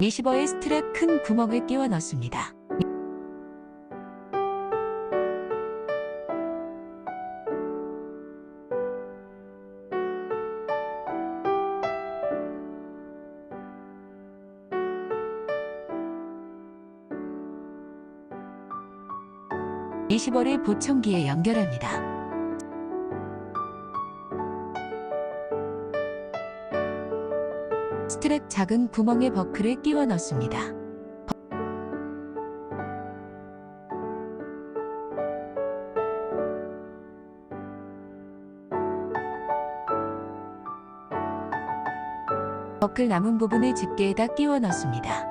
리시버의 스트랩 큰 구멍을 끼워 넣습니다. 리시버를 보청기에 연결합니다. 스트랩 작은 구멍에 버클을 끼워 넣습니다. 버클 남은 부분을 집게에다 끼워 넣습니다.